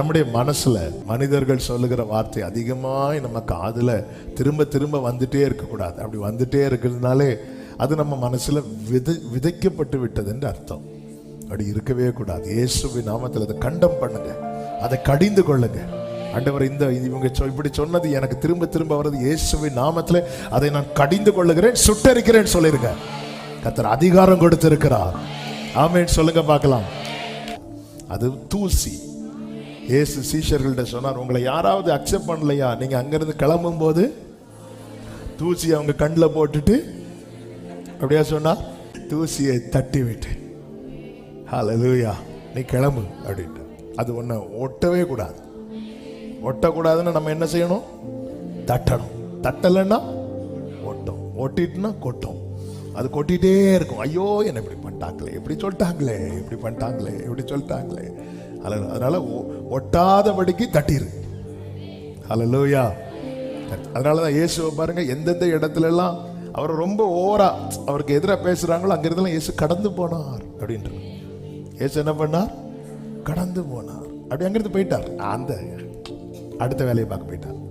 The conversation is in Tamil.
நம்முடைய மனசுல மனிதர்கள் சொல்லுகிற வார்த்தை அதிகமாய் நம்ம காதுல திரும்ப திரும்ப வந்துட்டே இருக்கக்கூடாது. அப்படி வந்துட்டே இருக்கிறதுனாலே அது நம்ம மனசுல விதை விதைக்கப்பட்டு விட்டது என்று அர்த்தம். அப்படி இருக்கவே கூடாது. இயேசுவின் நாமத்தில் அதை கண்டம் பண்ணுங்க. அதை கடிந்து கொள்ளுங்க. ஆண்டவர் இந்த இவங்க சொ- இப்படி சொன்னது எனக்கு திரும்ப திரும்ப வர்றது இயேசுவின் நாமத்தில் அதை நான் கடிந்து கொள்ளுகிறேன் சுட்டரிக்கிறேன் சொல்லிருங்க. கத்தர் அதிகாரம் கொடுத்திருக்கிறார். ஆமேன்னு சொல்லுங்க பார்க்கலாம். அது தூசி. இயேசு சீஷர்கள்ட்ட சொன்னார் உங்களை யாராவது அக்செப்ட் பண்ணலையா? நீங்க அங்கிருந்து கிளம்பும் போது தூசி அவங்க கண்ணில் போட்டுட்டு அப்படியா சொன்னா தூசியை தட்டி விட்டு ஹலலூயா நீ கிளம்பு. அப்படின்ட்டு. அது ஒன்று ஒட்டவே கூடாது. ஒட்டக்கூடாதுன்னு நம்ம என்ன செய்யணும்? தட்டணும். தட்டலைன்னா ஒட்டும். ஒட்டிட்டுனா கொட்டும். அது கொட்டிகிட்டே இருக்கும். ஐயோ என்ன இப்படி பண்ணிட்டாங்களே இப்படி சொல்லிட்டாங்களே இப்படி பண்ணிட்டாங்களே இப்படி சொல்லிட்டாங்களே. அல்ல அதனால ஒ- ஒட்டாதபடிக்கு தட்டிரு. ஹalleluya. அதனால தான் இயேசுவை பாருங்க எந்தெந்த இடத்துல எல்லாம் அவர் ரொம்ப ஓவரா அவருக்கு எதிராக பேசுறாங்களோ அங்கிருந்தெல்லாம் இயேசு கடந்து போனார் அப்படின்ட்டு இயேசு என்ன பண்ணார்? கடந்து போனார். அப்படி அங்கிருந்து போயிட்டார். அந்த அடுத்த வேலையை பார்க்க போயிட்டார்.